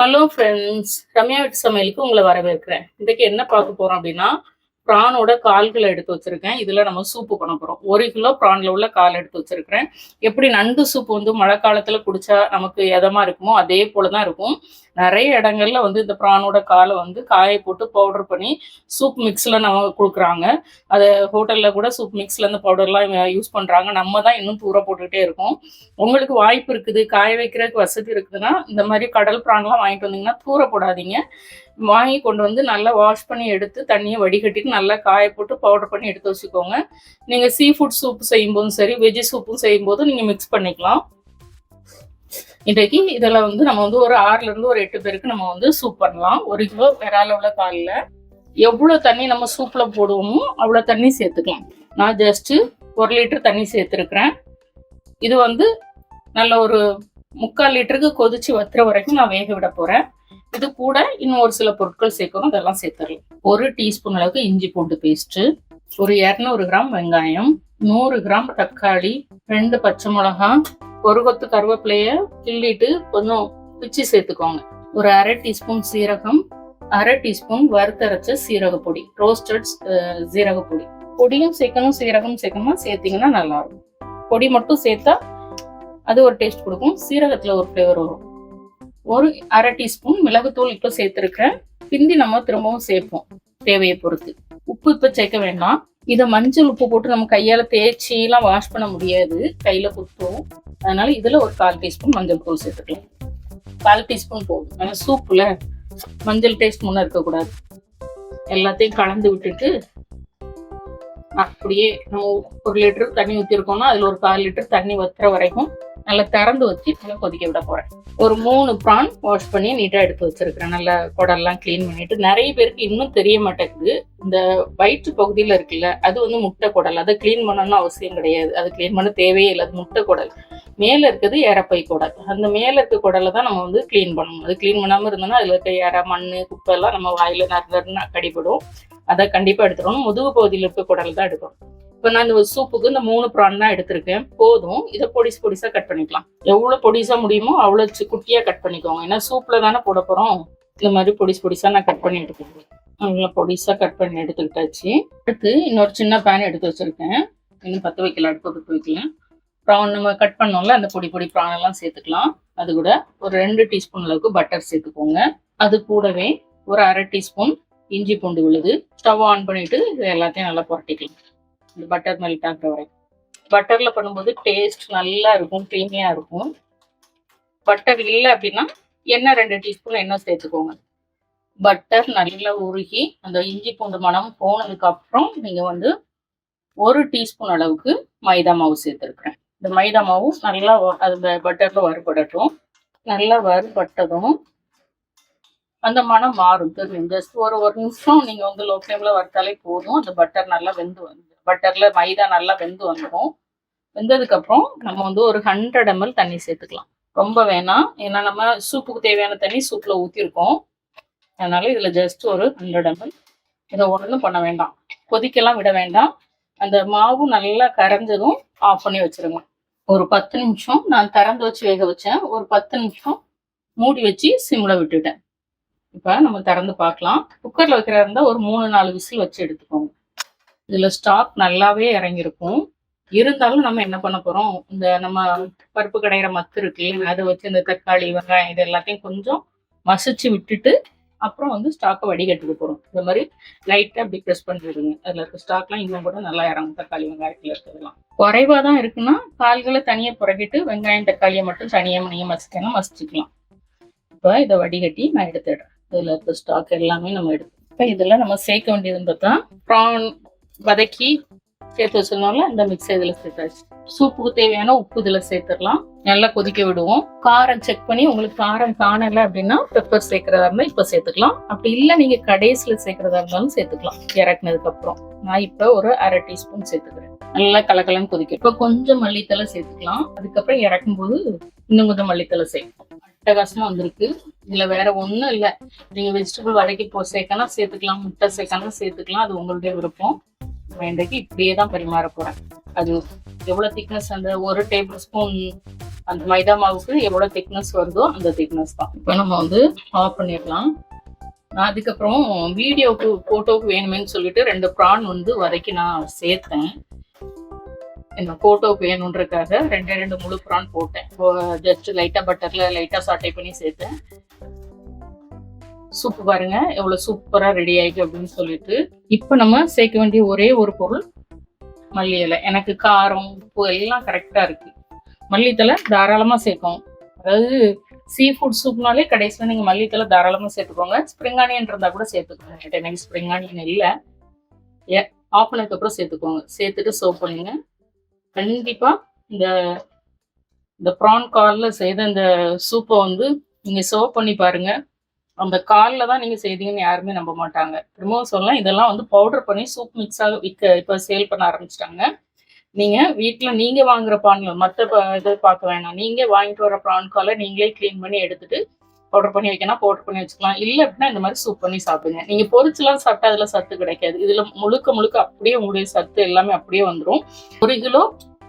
Hello friends Ramya வீட்டு சமையலுக்கு உங்களை வரவேற்கிறேன். இன்றைக்கு என்ன பார்க்க போறோம் அப்படின்னா ப்ரானோட கால்களை எடுத்து வச்சிருக்கேன். இதுல நம்ம சூப்பு பண்ண போகிறோம் ஒரு கிலோ ப்ரானில் உள்ள கால் எடுத்து வச்சிருக்கிறேன். எப்படி நண்டு சூப்பு வந்து மழை காலத்துல குடிச்சா நமக்கு எதமா இருக்குமோ அதே போலதான் இருக்கும். நிறைய இடங்கள்ல வந்து இந்த ப்ரானோட காலை வந்து காய போட்டு பவுடர் பண்ணி சூப் மிக்ஸ்ல நம்ம கொடுக்குறாங்க. அதை ஹோட்டல்ல கூட சூப் மிக்ஸ்ல இந்த பவுடர்லாம் யூஸ் பண்றாங்க. நம்ம தான் இன்னும் தூர போட்டுக்கிட்டே இருக்கோம். உங்களுக்கு வாய்ப்பு இருக்குது காய வைக்கிறதுக்கு வசதி இருக்குதுன்னா இந்த மாதிரி கடல் ப்ரான்லாம் வாங்கிட்டு வந்தீங்கன்னா தூர போடாதீங்க. வாங்கி கொண்டு வந்து நல்லா வாஷ் பண்ணி எடுத்து தண்ணியை வடிகட்டிட்டு நல்லா காய போட்டு பவுடர் பண்ணி எடுத்து வச்சுக்கோங்க. நீங்கள் சீ ஃபுட் சூப் செய்யும்போதும் சரி வெஜ் சூப்பும் செய்யும்போது நீங்கள் மிக்ஸ் பண்ணிக்கலாம். இன்றைக்கு இதில் வந்து நம்ம வந்து ஒரு ஆறுலேருந்து ஒரு எட்டு பேருக்கு நம்ம வந்து சூப் பண்ணலாம். ஒரு கிலோ விரால உள்ள காலில் எவ்வளோ தண்ணி நம்ம சூப்பில் போடுவோமோ அவ்வளோ தண்ணி சேர்த்துக்கலாம். நான் ஜஸ்ட்டு ஒரு லிட்டர் தண்ணி சேர்த்துருக்குறேன். இது வந்து நல்ல ஒரு முக்கால் லிட்டருக்கு கொதிச்சு வத்துற வரைக்கும் நான் வேக விட போகிறேன் இது கூட இன்னும் ஒரு சில பொருட்கள் சேர்க்கணும். அதெல்லாம் சேர்த்துடலாம். ஒரு டீஸ்பூன் அளவுக்கு இஞ்சி பூண்டு பேஸ்ட்டு ஒரு இரநூறு கிராம் வெங்காயம் நூறு கிராம் தக்காளி ரெண்டு பச்சை மிளகாய் ஒரு கொத்து கருவேப்பிலைய கிள்ளிட்டு கொஞ்சம் பிச்சு சேர்த்துக்கோங்க. ஒரு அரை டீஸ்பூன் சீரகம் அரை டீஸ்பூன் வறுத்தரைச்ச சீரக பொடி ரோஸ்டட் சீரக பொடி பொடியும் சேர்க்கணும் சீரகம் சேர்க்கணுமா சேர்த்தீங்கன்னா நல்லா இருக்கும் பொடி மட்டும் சேர்த்தா அது ஒரு டேஸ்ட் கொடுக்கும் சீரகத்தில் ஒரு ஃப்ளேவர் வரும். ஒரு அரை டீஸ்பூன் மிளகுத்தூள் இப்போ சேர்த்துருக்கேன் பிந்தி நம்ம திரும்பவும் சேர்ப்போம் தேவையை பொறுத்து. உப்பு இப்போ சேர்க்க வேண்டாம். இதை மஞ்சள் உப்பு போட்டு நம்ம கையால தேய்ச்சி எல்லாம் வாஷ் பண்ண முடியாது. கையில குத்தும். அதனால இதுல ஒரு கால் டீஸ்பூன் மஞ்சள் தூள் சேர்த்துக்கலாம். கால் டீஸ்பூன் போதும். ஏன்னா சூப்பில் மஞ்சள் டேஸ்ட் முன்ன இருக்கக்கூடாது எல்லாத்தையும் கலந்து விட்டுட்டு அப்படியே நம்ம ஒரு லிட்டர் தண்ணி ஊற்றிருக்கோம்னா அதில் ஒரு கால் லிட்டர் தண்ணி வத்துற வரைக்கும் நல்லா திறந்து வச்சு நல்லா கொதிக்க விட போகிறேன் ஒரு மூணு ப்ரான் வாஷ் பண்ணி நீட்டாக எடுத்து வச்சிருக்கிறேன். நல்லா குடல்லாம் க்ளீன் பண்ணிட்டு நிறைய பேருக்கு இன்னும் தெரிய மாட்டேங்குது. இந்த வயிற்று பகுதியில் இருக்குல்ல அது வந்து முட்டை குடல். அதை க்ளீன் பண்ணணும்னு அவசியம் கிடையாது. அது க்ளீன் பண்ண தேவையே இல்லை. அது முட்டை குடல். மேலே இருக்கிறது ஏறப்பை குடல். அந்த மேலே இருக்க குடலை தான் நம்ம வந்து க்ளீன் பண்ணணும். அது க்ளீன் பண்ணாமல் இருந்தோம்னா அதில் இருக்க ஏற மண் குப்பை எல்லாம் நம்ம வாயில நறுநறுன்னு கடிபடும் அதை கண்டிப்பாக எடுத்துடணும். முதுகு பகுதியில் இருக்க குடல் தான் எடுக்கணும். இப்போ நான் இந்த சூப்புக்கு இந்த மூணு ப்ரான் தான் எடுத்திருக்கேன். போதும். இதை பொடிஸ் பொடிசாக கட் பண்ணிக்கலாம். எவ்வளோ பொடிசாக முடியுமோ அவ்வளோ சி- குட்டியாக கட் பண்ணிக்கோங்க. ஏன்னா சூப்பில் தானே போட போகிறோம் இந்த மாதிரி பொடிஸ் பொடிசாக நான் கட் பண்ணி எடுத்துக்கிறேன். நல்லா பொடிசாக கட் பண்ணி எடுத்துக்கிட்டாச்சு. அடுத்து இன்னொரு சின்ன பேன் எடுத்து வச்சுருக்கேன். இன்னும் பற்ற வைக்கல அடுப்பு பற்ற வைக்கல. ப்ரான் நம்ம கட் பண்ணோம்ல அந்த பொடி பொடி ப்ரான் எல்லாம் சேர்த்துக்கலாம். அது கூட ஒரு ரெண்டு டீஸ்பூன் அளவுக்கு பட்டர் சேர்த்துக்கோங்க. அது கூடவே ஒரு அரை டீஸ்பூன் இஞ்சி பூண்டு விழுது. ஸ்டவ் ஆன் பண்ணிட்டு இது எல்லாத்தையும் நல்லா புரட்டிக்கலாம். இந்த பட்டர் மெல்ட் ஆகிற வரைக்கும் பட்டரில் பண்ணும்போது டேஸ்ட் நல்லா இருக்கும் க்ரீமியாக இருக்கும். பட்டர் இல்லை அப்படின்னா எண்ணெய் ரெண்டு டீஸ்பூன் எண்ணெய் சேர்த்துக்கோங்க. பட்டர் நல்லா உருகி அந்த இஞ்சி பூண்டு மணம் போனதுக்கப்புறம் நீங்கள் வந்து ஒரு டீஸ்பூன் அளவுக்கு மைதா மாவு சேர்த்துருக்குறேன். இந்த மைதா மாவு நல்லா அது பட்டரில் வறுபடட்டும். நல்லா வறுபட்டதும் அந்த மனம் மாறும். தெரியும்? ஜஸ்ட் ஒரு ஒரு நிமிஷம் நீங்கள் வந்து லோ ஃப்ளேமில் வறுத்தாலே போதும். அந்த பட்டர் நல்லா வெந்து வந்து பட்டர்ல மைதா நல்லா வெந்து வந்துடும் வெந்ததுக்கப்புறம் நம்ம வந்து ஒரு ஹண்ட்ரட் எம்எல் தண்ணி சேர்த்துக்கலாம். ரொம்ப வேணாம். ஏன்னா நம்ம சூப்புக்கு தேவையான தண்ணி சூப்ல ஊத்திருக்கோம். அதனால இதுல ஜஸ்ட் ஒரு ஹண்ட்ரட் எம்எல் இதை ஒன்றும் பண்ண வேண்டாம். கொதிக்கலாம் விட வேண்டாம். அந்த மாவு நல்லா கரைஞ்சதும் ஆஃப் பண்ணி வச்சிருங்க. ஒரு பத்து நிமிஷம் நான் திறந்து வச்சு வேக வச்சேன். ஒரு பத்து நிமிஷம் மூடி வச்சு சிம்ல விட்டுட்டேன். இப்போ நம்ம திறந்து பார்க்கலாம். குக்கரில் வைக்கிறதா இருந்தால் ஒரு மூணு நாலு விசில் வச்சு எடுத்துக்கோங்க. இதுல ஸ்டாக் நல்லாவே இறங்கியிருக்கும். இருந்தாலும் நம்ம என்ன பண்ண போறோம்? இந்த நம்ம பருப்பு கடையிற மத்து இருக்கு அதை வச்சு இந்த தக்காளி வெங்காயம் இது எல்லாத்தையும் கொஞ்சம் மசிச்சு விட்டுட்டு அப்புறம் வந்து ஸ்டாக்கை வடிகட்டுக்கு போறோம். இந்த மாதிரி லைட்டா அப்படி ப்ரெஸ் பண்ணிடுங்க. அதுல இருக்க ஸ்டாக்லாம் இன்னும் கூட நல்லா இறங்கும். தக்காளி வெங்காயத்துல இருக்கிறதுலாம் குறைவா தான் இருக்குன்னா கால்களை தனியா புறக்கிட்டு வெங்காயம் தக்காளியை மட்டும் தனியா மணியை மசிக்கணும் மசிச்சுக்கலாம். இப்போ இதை வடிகட்டி நான் எடுத்துடுறேன். இதுல இருக்க ஸ்டாக் எல்லாமே நம்ம எடுத்து இப்போ இதுல நம்ம சேர்க்க வேண்டியதுன்னு பார்த்தா ப்ரான் வதக்கி சேர்த்து வச்சிருந்தோம்ல இந்த மிக்ஸ் இதில் சேர்த்தாச்சு. சூப்புக்கு தேவையான உப்பு இதில் சேர்த்துடலாம். நல்லா கொதிக்க விடுவோம். காரம் செக் பண்ணி உங்களுக்கு காரம் காணல அப்படின்னா பெப்பர் சேர்க்கறதா இருந்தால் இப்போ சேர்த்துக்கலாம். அப்படி இல்லை நீங்க கடைசியில சேர்க்கறதா இருந்தாலும் சேர்த்துக்கலாம். இறக்குனதுக்கு அப்புறம் நான் இப்ப ஒரு அரை டீஸ்பூன் சேர்த்துக்கிறேன். நல்லா கலக்கலன்னு கொதிக்கும் இப்போ கொஞ்சம் மல்லித்தலை சேர்த்துக்கலாம். அதுக்கப்புறம் இறக்கும் போது இன்னும் கொஞ்சம் மல்லித்தலை சேர்க்கணும் அட்டகாசமா வந்திருக்கு. இதுல வேற ஒண்ணும் இல்ல. நீங்க வெஜிடபிள் வதக்கி போ சேர்க்கணும் சேர்த்துக்கலாம் முட்டை சேர்க்கணும் சேர்த்துக்கலாம். அது உங்களுடைய விருப்பம். வேண்டைக்கு இப்படியே தான் பரிமாற போறேன். அது எவ்வளவு திக்னஸ் அந்த ஒரு டேபிள் ஸ்பூன் அந்த மைதா மாவுக்கு எவ்வளவு திக்னஸ் வருதோ அந்த திக்னஸ் தான். இப்போ நம்ம வந்து ஆஃப் பண்ணிடலாம். நான் அதுக்கப்புறம் வீடியோவுக்கு ஃபோட்டோவுக்கு வேணுமேன்னு சொல்லிட்டு ரெண்டு ப்ரான் வந்து வதக்கி நான் சேர்த்தேன். இந்த ஃபோட்டோவுக்கு வேணுன்றதுக்காக ரெண்டே ரெண்டு முழு ப்ரான் போட்டேன். ஜஸ்ட் லைட்டாக பட்டரில் லைட்டாக சாட்டை பண்ணி சேர்த்தேன். சூப்பு பாருங்க. எவ்வளவு சூப்பரா ரெடி ஆயிருக்கு அப்படின்னு சொல்லிட்டு இப்போ நம்ம சேர்க்க வேண்டிய ஒரே ஒரு பொருள் மல்லி இலை. எனக்கு காரம் உப்பு எல்லாம் கரெக்டா இருக்கு. மல்லித்தலை தாராளமா சேர்க்கும் அதாவது சீ ஃபுட் சூப்னாலே கடைசியில் நீங்கள் மல்லித்தலை தாராளமாக சேர்த்துக்கோங்க. ஸ்ப்ரிங் ஆனியன் இருந்தால் கூட சேர்த்துக்கோங்க. என்கிட்ட எனக்கு ஸ்ப்ரிங் ஆனியன் இல்லை. ஏ ஆஃப் பண்ணதுக்கப்புறம் சேர்த்துக்கோங்க. சேர்த்துட்டு சர்வ் பண்ணுங்க கண்டிப்பாக இந்த இந்த ப்ரான் காலில் செய்த இந்த சூப்பை வந்து நீங்கள் சர்வ் பண்ணி பாருங்கள் அந்த காலில் தான் நீங்கள் செய்தீங்கன்னு யாருமே நம்ப மாட்டாங்க. திரும்பவும் சொல்லலாம் இதெல்லாம் வந்து பவுடர் பண்ணி சூப் மிக்ஸாக விற்க இப்போ சேல் பண்ண ஆரம்பிச்சிட்டாங்க. நீங்கள் வீட்டில் நீங்கள் வாங்குற பான்கள் மற்ற இதை பார்க்க வேணாம். நீங்கள் வாங்கிட்டு வர ப்ரான் காலை நீங்களே க்ளீன் பண்ணி எடுத்துட்டு பவுடர் பண்ணி வைக்கணும் பவுடர் பண்ணி வச்சுக்கலாம். இல்லை அப்படின்னா இந்த மாதிரி சூப் பண்ணி சாப்பிடுங்க. நீங்கள் பொரிச்சுலாம் சாப்பிட்டா அதில் சத்து கிடைக்காது. இதில் முழுக்க முழுக்க அப்படியே உங்களுடைய சத்து எல்லாமே அப்படியே வந்துடும் ஒரு கிலோ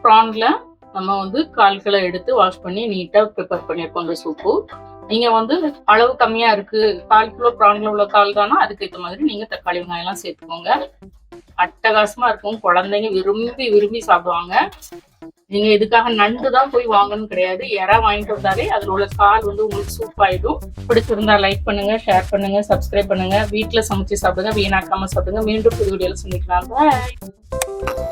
ப்ரானில் நம்ம வந்து கால்களை எடுத்து வாஷ் பண்ணி நீட்டாக ப்ரிப்பேர் பண்ணியிருக்கோம் அந்த சூப்பு நீங்க வந்து அளவு கம்மியா இருக்கு கால் கிலோ ப்ரான்ல உள்ள கால் தானா அதுக்கு ஏற்ற மாதிரி நீங்க தக்காளி வெங்காயம் எல்லாம் சேர்த்துக்கோங்க. அட்டகாசமா இருக்கும். குழந்தைங்க விரும்பி விரும்பி சாப்பிடுவாங்க. நீங்க இதுக்காக நண்டு தான் போய் வாங்கணும் கிடையாது. இறா வாங்கிட்டு வந்தாலே அதுல உள்ள கால் வந்து உங்களுக்கு சூப் ஆயிடும். பிடிச்சிருந்தா லைக் பண்ணுங்க ஷேர் பண்ணுங்க சப்ஸ்கிரைப் பண்ணுங்க. வீட்டுல சமைச்சு சாப்பிடுங்க வீணாக்காம சாப்பிடுங்க. மீண்டும் புது வீடியோல சந்திக்கலாம். பாய்